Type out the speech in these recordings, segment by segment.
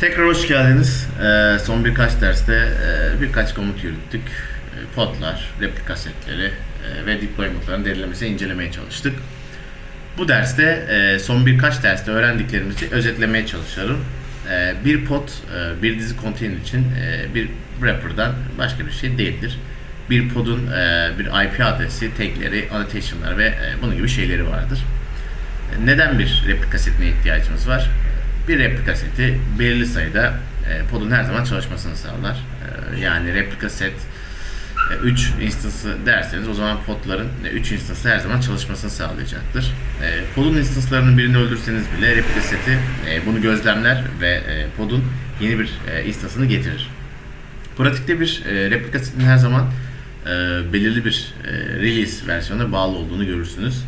Tekrar hoş geldiniz. Ee, son birkaç derste e, birkaç komut yürüttük. E, podlar, replika setleri e, ve deployment'ların derinlemesine incelemeye çalıştık. Bu derste e, son birkaç derste öğrendiklerimizi özetlemeye çalışıyorum. E, bir pod, e, bir dizi container için e, bir wrapper'dan başka bir şey değildir. Bir podun e, bir IP adresi, tagleri, annotation'lar ve e, bunun gibi şeyleri vardır. Neden bir replika setine ihtiyacımız var? Bir replika seti belirli sayıda e, podun her zaman çalışmasını sağlar. E, yani replika set 3 instance'ı derseniz o zaman podların 3 instance'ı her zaman çalışmasını sağlayacaktır. E, podun instance'larının birini öldürseniz bile replika seti e, bunu gözlemler ve e, podun yeni bir e, instance'ını getirir. Pratikte bir e, replika setinin her zaman e, belirli bir e, release versiyonuna bağlı olduğunu görürsünüz.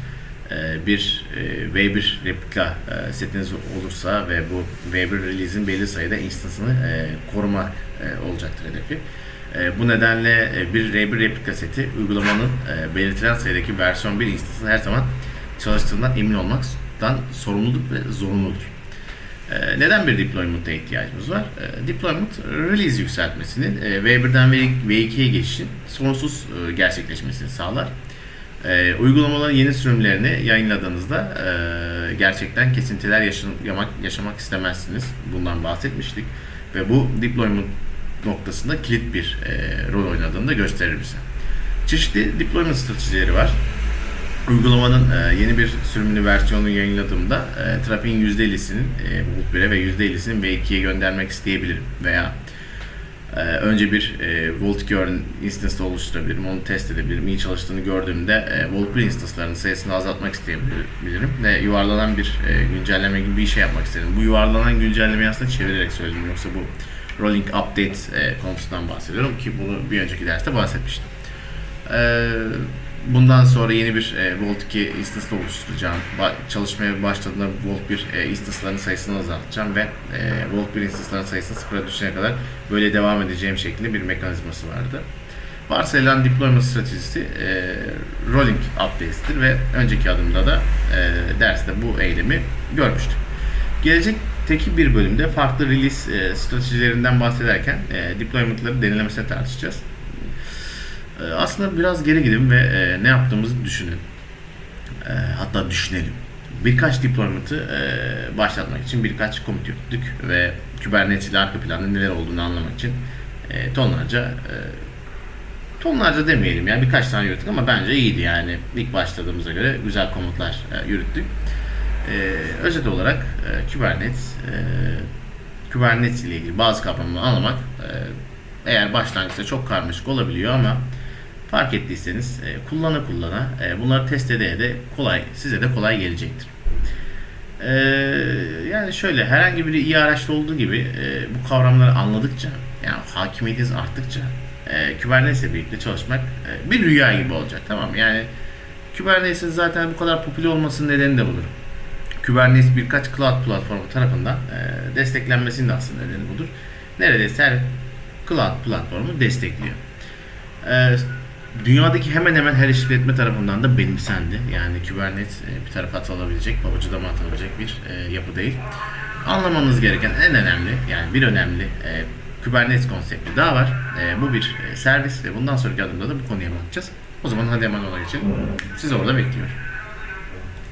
E, bir e, V1 replika e, setiniz olursa ve bu V1 release'in belli sayıda instance'ını e, korumak e, olacaktır hedefi. E, bu nedenle e, bir V1 replika seti uygulamanın e, belirtilen sayıdaki versiyon 1 instance'ın her zaman çalıştığından emin olmaktan sorumluluk ve zorunludur. Neden bir deployment'a ihtiyacımız var? Deployment release yükseltmesinin e, V1'den V2'ye geçişin sonsuz e, gerçekleşmesini sağlar. Ee, Uygulamaların yeni sürümlerini yayınladığınızda e, gerçekten kesintiler yaşamak, yaşamak istemezsiniz. Bundan bahsetmiştik. Ve bu deployment noktasında kilit bir rol oynadığını da gösterir bize. Çeşitli deployment stratejileri var uygulamanın e, yeni bir sürümünü versiyonunu yayınladığımda e, trafiğin %50'sinin e, Volt 1'e ve %50'sinin V2'ye göndermek isteyebilirim. Veya e, önce bir e, Volt 2 örneğin instance'da oluşturabilirim, onu test edebilirim. İyi çalıştığını gördüğümde e, Volt 1 instance'larının sayısını azaltmak isteyebilirim. Ve yuvarlanan bir e, güncelleme gibi bir şey yapmak isterim. Bu yuvarlanan güncellemeyi aslında çevirerek söyledim. Yoksa bu rolling update e, konusundan bahsediyorum ki bunu bir önceki derste bahsetmiştim. Eee Bundan sonra yeni bir e, Volt 2 instance oluşturacağım. Ba- çalışmaya başladığında Volt 1 e, instance'ların sayısını azaltacağım ve e, Volt 1 instance'ların sayısını sıfıra düşene kadar böyle devam edeceğim şeklinde bir mekanizması vardı. Varsayılan deployment stratejisi e, rolling updates'tir ve önceki adımda da e, derste bu eylemi görmüştük. Gelecekteki bir bölümde farklı release e, stratejilerinden bahsederken e, deployment'ları denilemesine tartışacağız. E, aslında biraz geri gidin ve e, ne yaptığımızı düşünün. E, hatta düşünelim. Birkaç deployment'ı e, başlatmak için birkaç komut yürüttük ve Kubernetes ile arka planda neler olduğunu anlamak için e, tonlarca tonlarca demeyelim yani birkaç tane yürüttük ama bence iyiydi yani ilk başladığımıza göre güzel komutlar yürüttük. Özet olarak Kubernetes Kubernetes ile ilgili bazı kavramları anlamak eğer başlangıçta çok karmaşık olabiliyor ama fark ettiyseniz e, kullana kullana e, bunları test ede de kolay size de kolay gelecektir. E, yani şöyle herhangi bir iyi araçta olduğu gibi e, bu kavramları anladıkça yani hakimiyetiniz arttıkça e, Kubernetes ile birlikte çalışmak e, bir rüya gibi olacak tamam mı? Yani Kubernetes'in zaten bu kadar popüler olmasının nedeni de budur. Kubernetes birkaç cloud platformu tarafından e, desteklenmesinin de aslında nedeni budur. Neredeyse her cloud platformu destekliyor. E, dünyadaki hemen hemen her işletme tarafından da benimsendi. Yani Kubernetes e, bir tarafa atılabilecek, babaca dama atılabilecek bir e, yapı değil. Anlamanız gereken en önemli, yani bir önemli e, Kubernetes konsepti daha var. Bu bir servis ve bundan sonraki adımda da bu konuya bakacağız. O zaman hadi hemen ona geçelim. Sizi orada bekliyorum.